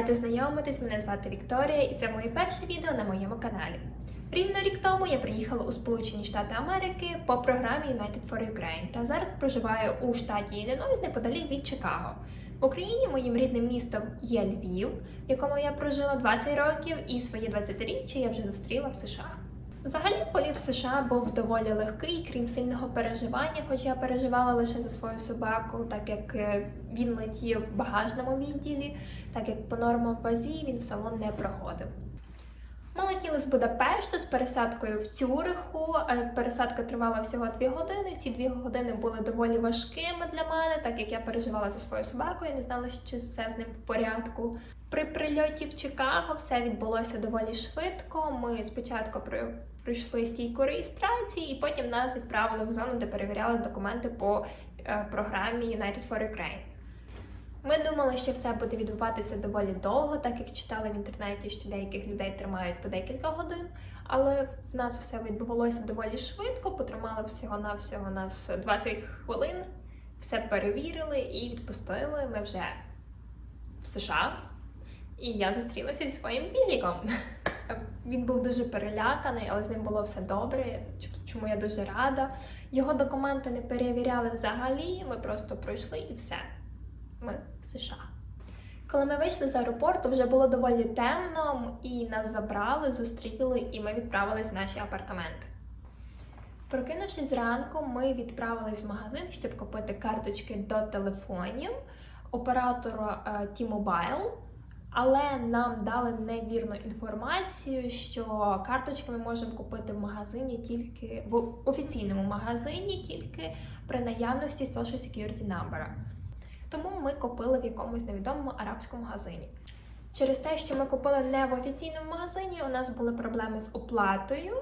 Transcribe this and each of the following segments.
Давайте знайомитись. Мене звати Вікторія, і це моє перше відео на моєму каналі. Рівно рік тому я приїхала у Сполучені Штати Америки по програмі United for Ukraine та зараз проживаю у штаті Іллінойс неподалік від Чикаго. В Україні моїм рідним містом є Львів, в якому я прожила 20 років, і своє 20-річчя я вже зустріла в США. Взагалі, політ в США був доволі легкий, крім сильного переживання, хоч я переживала лише за свою собаку, так як е, він летів в багажному відділі, так як по нормам вазі він в салон не проходив. Ми летіли з Будапешту з пересадкою в Цюриху. Е, Пересадка тривала всього дві години. Ці дві години були доволі важкими для мене, так як я переживала за свою собаку, я не знала, чи все з ним в порядку. При прильоті в Чикаго все відбулося доволі швидко. Ми спочатку пройшли стійку реєстрації, і потім нас відправили в зону, де перевіряли документи по е, програмі United for Ukraine. Ми думали, що все буде відбуватися доволі довго, так як читали в інтернеті, що деяких людей тримають по декілька годин. Але в нас все відбувалося доволі швидко, потримали всього-навсього нас 20 хвилин, все перевірили і відпустили. Ми вже в США. І я зустрілася зі своїм підліком. Він був дуже переляканий, але з ним було все добре, чому я дуже рада. Його документи не перевіряли взагалі, ми просто пройшли і все. Ми в США. Коли ми вийшли з аеропорту, вже було доволі темно, і нас забрали, зустріли, і ми відправились в наші апартаменти. Прокинувшись зранку, ми відправились в магазин, щоб купити карточки до телефонів оператору е, T-Mobile, але нам дали невірну інформацію, що карточки ми можемо купити в магазині тільки в офіційному магазині, тільки при наявності Social Security Number. Тому ми купили в якомусь невідомому арабському магазині. Через те, що ми купили не в офіційному магазині, у нас були проблеми з оплатою.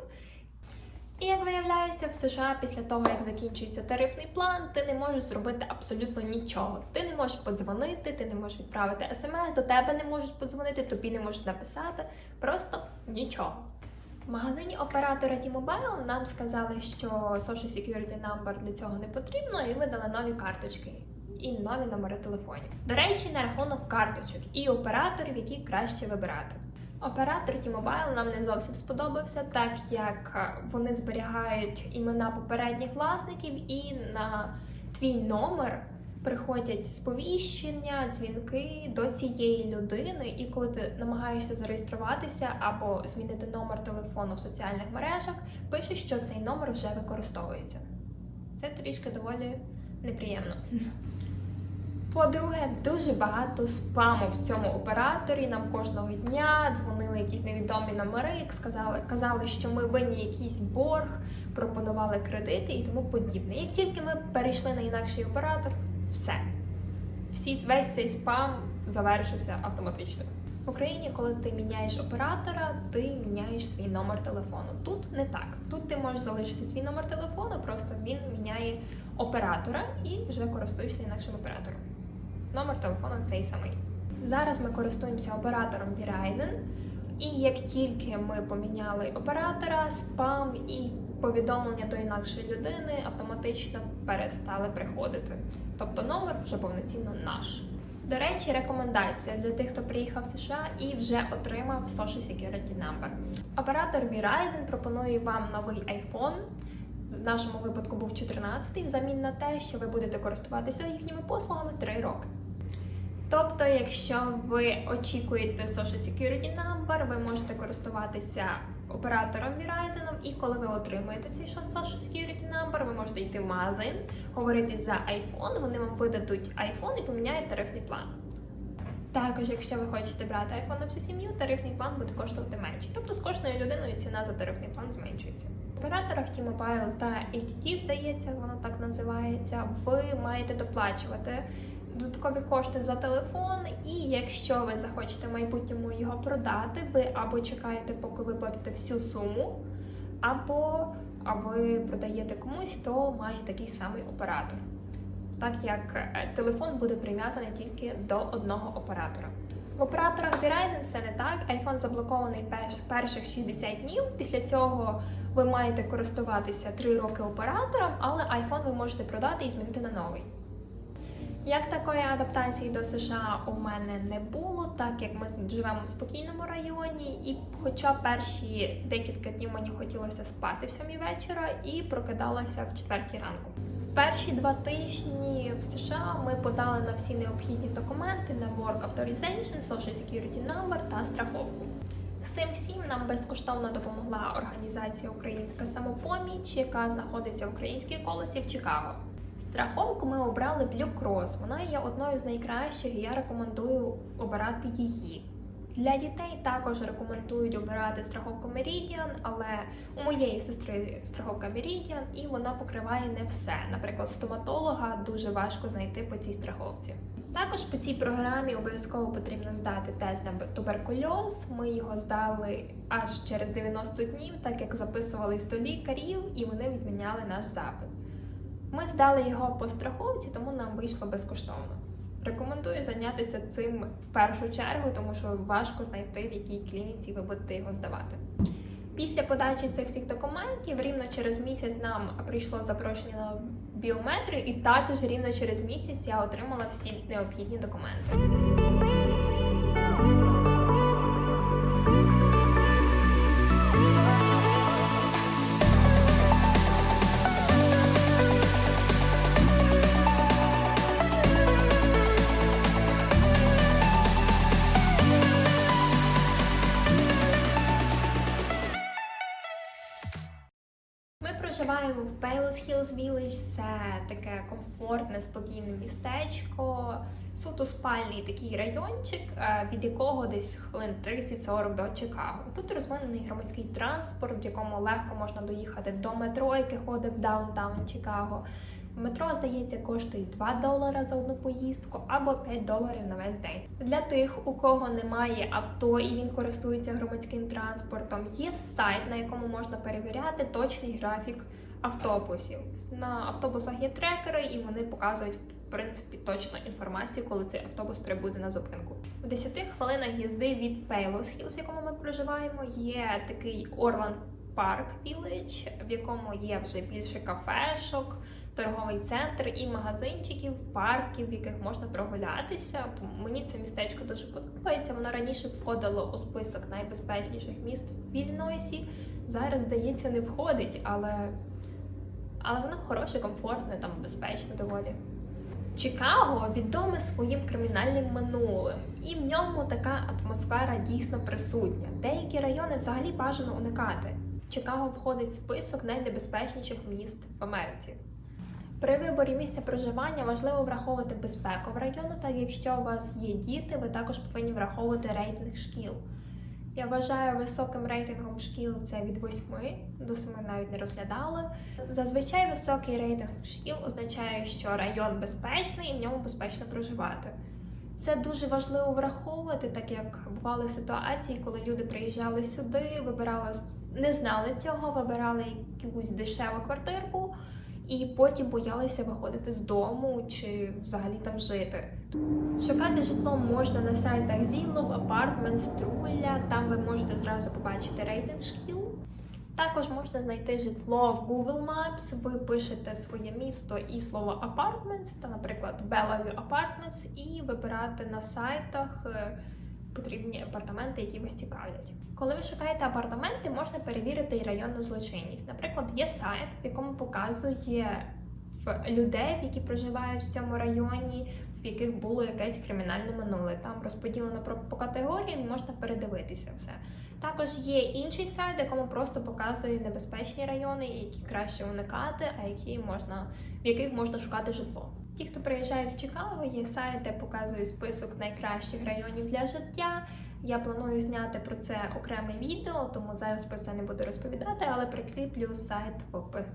І як виявляється, в США після того, як закінчується тарифний план, ти не можеш зробити абсолютно нічого. Ти не можеш подзвонити, ти не можеш відправити смс, до тебе не можуть подзвонити, тобі не можуть написати. Просто нічого. В магазині оператора T-Mobile нам сказали, що Social Security Number для цього не потрібно, і видали нові карточки і нові номери телефонів. До речі, на рахунок карточок і операторів, які краще вибирати. Оператор T-Mobile нам не зовсім сподобався, так як е, вони зберігають імена попередніх власників, і на твій номер приходять сповіщення, дзвінки до цієї людини. І коли ти намагаєшся зареєструватися або змінити номер телефону в соціальних мережах, пише, що цей номер вже використовується. Це трішки доволі неприємно. По-друге, дуже багато спаму в цьому операторі. Нам кожного дня дзвонили якісь невідомі номери, сказали, казали, що ми винні якийсь борг, пропонували кредити і тому подібне. Як тільки ми перейшли на інакший оператор, все. Всі, весь цей спам завершився автоматично. Україні, коли ти міняєш оператора, ти міняєш свій номер телефону. Тут не так. Тут ти можеш залишити свій номер телефону, просто він міняє оператора і вже користуєшся інакшим оператором. Номер телефону цей самий. Зараз ми користуємося оператором Verizon, і як тільки ми поміняли оператора, спам і повідомлення до інакшої людини автоматично перестали приходити. Тобто номер вже повноцінно наш. До речі, рекомендація для тих, хто приїхав в США і вже отримав Social Security Number. Оператор Verizon пропонує вам новий iPhone. В нашому випадку був 14 взамін на те, що ви будете користуватися їхніми послугами 3 роки. Тобто, якщо ви очікуєте Social Security Number, ви можете користуватися оператором Verizon, і коли ви отримуєте цей Social Security Number, ви можете йти в магазин, говорити за iPhone, вони вам видадуть iPhone і поміняють тарифний план. Також, якщо ви хочете брати iPhone на всю сім'ю, тарифний план буде коштувати менше. Тобто з кожною людиною ціна за тарифний план зменшується. В операторах T-Mobile та AT&T, здається, воно так називається, ви маєте доплачувати додаткові кошти за телефон, і якщо ви захочете в майбутньому його продати, ви або чекаєте, поки ви платите всю суму, або а ви продаєте комусь, хто має такий самий оператор. Так як е, телефон буде прив'язаний тільки до одного оператора. В операторах Verizon все не так. iPhone заблокований перших 60 днів. Після цього ви маєте користуватися 3 роки оператором, але iPhone ви можете продати і змінити на новий. Як такої адаптації до США у мене не було, так як ми живемо в спокійному районі, і хоча перші декілька днів мені хотілося спати в сьомій вечора і прокидалася в четвертій ранку. Перші два тижні в США ми подали на всі необхідні документи на Work Authorization, Social Security Number та страховку. Цим всім нам безкоштовно допомогла організація Українська самопоміч, яка знаходиться в українській колесі в Чикаго. Страховку ми обрали Blue Cross. Вона є одною з найкращих, і я рекомендую обирати її. Для дітей також рекомендують обирати страховку Meridian, але у моєї сестри страховка Meridian, і вона покриває не все. Наприклад, стоматолога дуже важко знайти по цій страховці. Також по цій програмі обов'язково потрібно здати тест на туберкульоз. Ми його здали аж через 90 днів, так як записувались до лікарів, і вони відміняли наш запит. Ми здали його по страховці, тому нам вийшло безкоштовно. Рекомендую зайнятися цим в першу чергу, тому що важко знайти, в якій клініці ви будете його здавати. Після подачі цих всіх документів рівно через місяць нам прийшло запрошення на біометрію, і також рівно через місяць я отримала всі необхідні документи. Проживаємо в Palos Hills Village. Це таке комфортне, спокійне містечко, суто спальний такий райончик, е, від якого десь хвилин 30-40 до Чикаго. Тут розвинений громадський транспорт, в якому легко можна доїхати до метро, яке ходить в даунтаун Чикаго. Метро, здається, коштує 2 долари за одну поїздку або 5 доларів на весь день. Для тих, у кого немає авто і він користується громадським транспортом, є сайт, на якому можна перевіряти точний графік автобусів. На автобусах є трекери, і вони показують в принципі точну інформацію, коли цей автобус прибуде на зупинку. В 10 хвилинах їзди від Palos Hills, в якому ми проживаємо, є такий Orland Park Village, в якому є вже більше кафешок торговий центр і магазинчиків, парків, в яких можна прогулятися. Тому мені це містечко дуже подобається. Воно раніше входило у список найбезпечніших міст в Ільнойсі. Зараз, здається, не входить, але, але воно хороше, комфортне, там безпечне доволі. Чикаго відоме своїм кримінальним минулим, і в ньому така атмосфера дійсно присутня. Деякі райони взагалі бажано уникати. Чикаго входить в список найнебезпечніших міст в Америці. При виборі місця проживання важливо враховувати безпеку в району, так якщо у вас є діти, ви також повинні враховувати рейтинг шкіл. Я вважаю високим рейтингом шкіл це від 8 до 7 навіть не розглядала. Зазвичай високий рейтинг шкіл означає, що район безпечний і в ньому безпечно проживати. Це дуже важливо враховувати, так як бували ситуації, коли люди приїжджали сюди, вибирали не знали цього, вибирали якусь дешеву квартирку і потім боялися виходити з дому чи взагалі там жити. Шукати житло можна на сайтах Zillow, Apartments, Trulia, там ви можете зразу побачити рейтинг шкіл. Також можна знайти житло в Google Maps, ви пишете своє місто і слово Apartments, та, наприклад, Bellevue Apartments, і вибирати на сайтах е, потрібні апартаменти, які вас цікавлять. Коли ви шукаєте апартаменти, можна перевірити і районну злочинність. Наприклад, є сайт, в якому показує в людей, які проживають в цьому районі, в яких було якесь кримінальне минуле. Там розподілено по категорії, можна передивитися все. Також є інший сайт, якому просто показує небезпечні райони, які краще уникати, а які можна в яких можна шукати житло. Ті, хто приїжджають в Чикаго, є сайт, де показує список найкращих районів для життя. Я планую зняти про це окреме відео, тому зараз про це не буду розповідати, але прикріплю сайт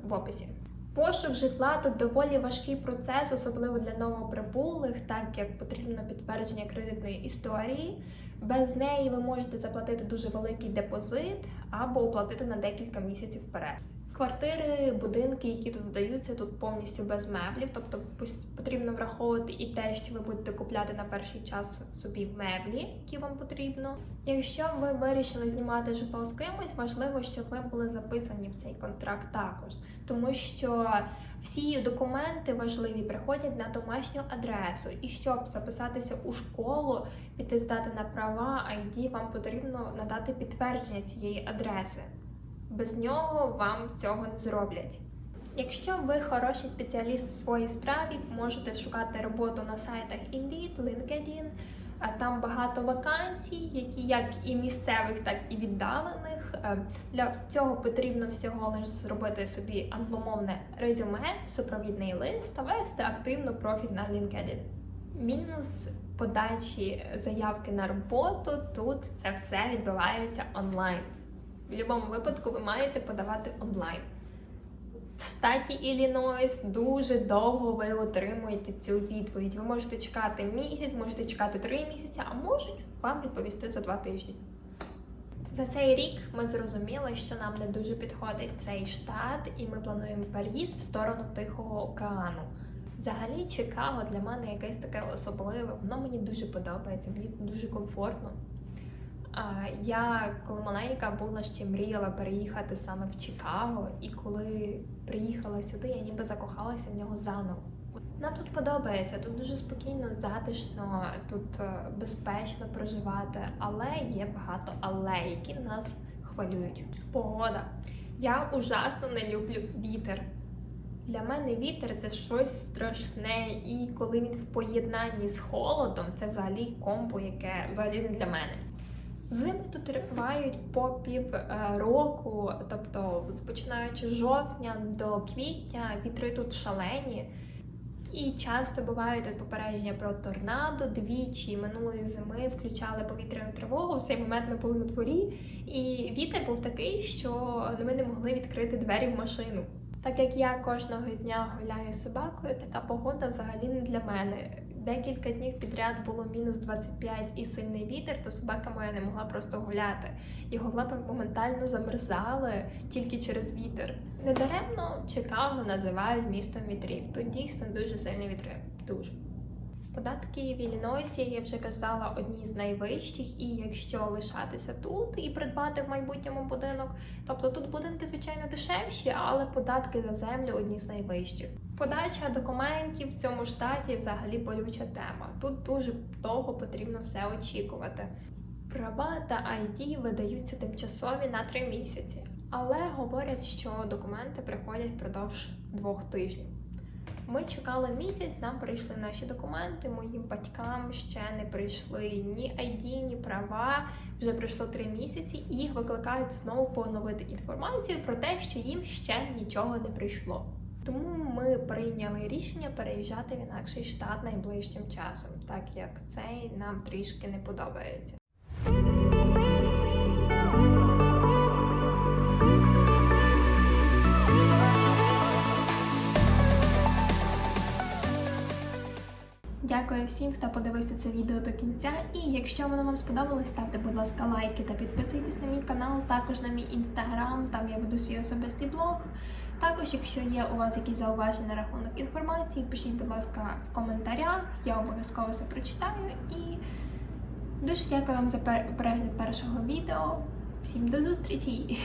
в описі. Пошук житла тут доволі важкий процес, особливо для новоприбулих, так як потрібно підтвердження кредитної історії. Без неї ви можете заплатити дуже великий депозит або оплатити на декілька місяців вперед. Квартири, будинки, які тут здаються, тут повністю без меблів. Тобто потрібно враховувати і те, що ви будете купляти на перший час собі меблі, які вам потрібно. Якщо ви вирішили знімати житло з кимось, важливо, щоб ви були записані в цей контракт також, тому що всі документи важливі приходять на домашню адресу. І щоб записатися у школу, піти здати на права, ID, вам потрібно надати підтвердження цієї адреси. Без нього вам цього не зроблять. Якщо ви хороший спеціаліст в своїй справі, можете шукати роботу на сайтах Indeed, LinkedIn. А Там багато вакансій, які як і місцевих, так і віддалених. Е, Для цього потрібно всього лише зробити собі англомовне резюме, супровідний лист та вести активну профіль на LinkedIn. Мінус подачі заявки на роботу тут це все відбувається онлайн. Будь-якому випадку ви маєте подавати онлайн. В штаті Іллінойс дуже довго ви отримуєте цю відповідь. Ви можете чекати місяць, можете чекати три місяці, а можуть вам відповісти за два тижні. За цей рік ми зрозуміли, що нам не дуже підходить цей штат, і ми плануємо переїзд в сторону Тихого океану. Взагалі, Чикаго для мене якесь таке особливе. Воно мені дуже подобається, мені дуже комфортно. Я коли маленька була ще мріяла переїхати саме в Чикаго, і коли приїхала сюди, я ніби закохалася в нього заново. Нам тут подобається, тут дуже спокійно, затишно, тут е, безпечно проживати, але є багато але, які нас хвилюють. Погода. Я ужасно не люблю вітер. Для мене вітер це щось страшне, і коли він в поєднанні з холодом, це взагалі комбо, яке взагалі не для мене. Зими тут тривають по пів е, року, тобто починаючи з жовтня до квітня, вітри тут шалені. І часто бувають тут попередження про торнадо. Двічі минулої зими включали повітряну тривогу. В цей момент ми були на дворі, і вітер був такий, що ми не могли відкрити двері в машину. Так як я кожного дня гуляю собакою, така погода взагалі не для мене. Декілька днів підряд було мінус 25 і сильний вітер, то собака моя не могла просто гуляти. Його лапи моментально замерзали тільки через вітер. Недаремно Чикаго називають містом вітрів. Тут дійсно дуже сильні вітри. Дуже. Податки в Іллінойсі, як я вже казала, одні з найвищих, і якщо лишатися тут і придбати в майбутньому будинок, тобто тут будинки, звичайно, дешевші, але податки за землю одні з найвищих. Подача документів в цьому штаті взагалі болюча тема. Тут дуже довго потрібно все очікувати. Права та ID видаються тимчасові на три місяці, але говорять, що документи приходять впродовж двох тижнів. Ми чекали місяць, нам прийшли наші документи. Моїм батькам ще не прийшли ні ID, ні права. Вже пройшло три місяці, і їх викликають знову поновити інформацію про те, що їм ще нічого не прийшло. Тому ми прийняли рішення переїжджати в інакший штат найближчим часом, так як цей нам трішки не подобається. Дякую всім, хто подивився це відео до кінця. І якщо воно вам сподобалось, ставте, будь ласка, лайки та підписуйтесь на мій канал, також на мій інстаграм, там я веду свій особистий блог. Також, якщо є у вас якісь зауваження на рахунок інформації, пишіть, будь ласка, в коментарях. Я обов'язково все прочитаю. І дуже дякую вам за перегляд першого відео. Всім до зустрічі!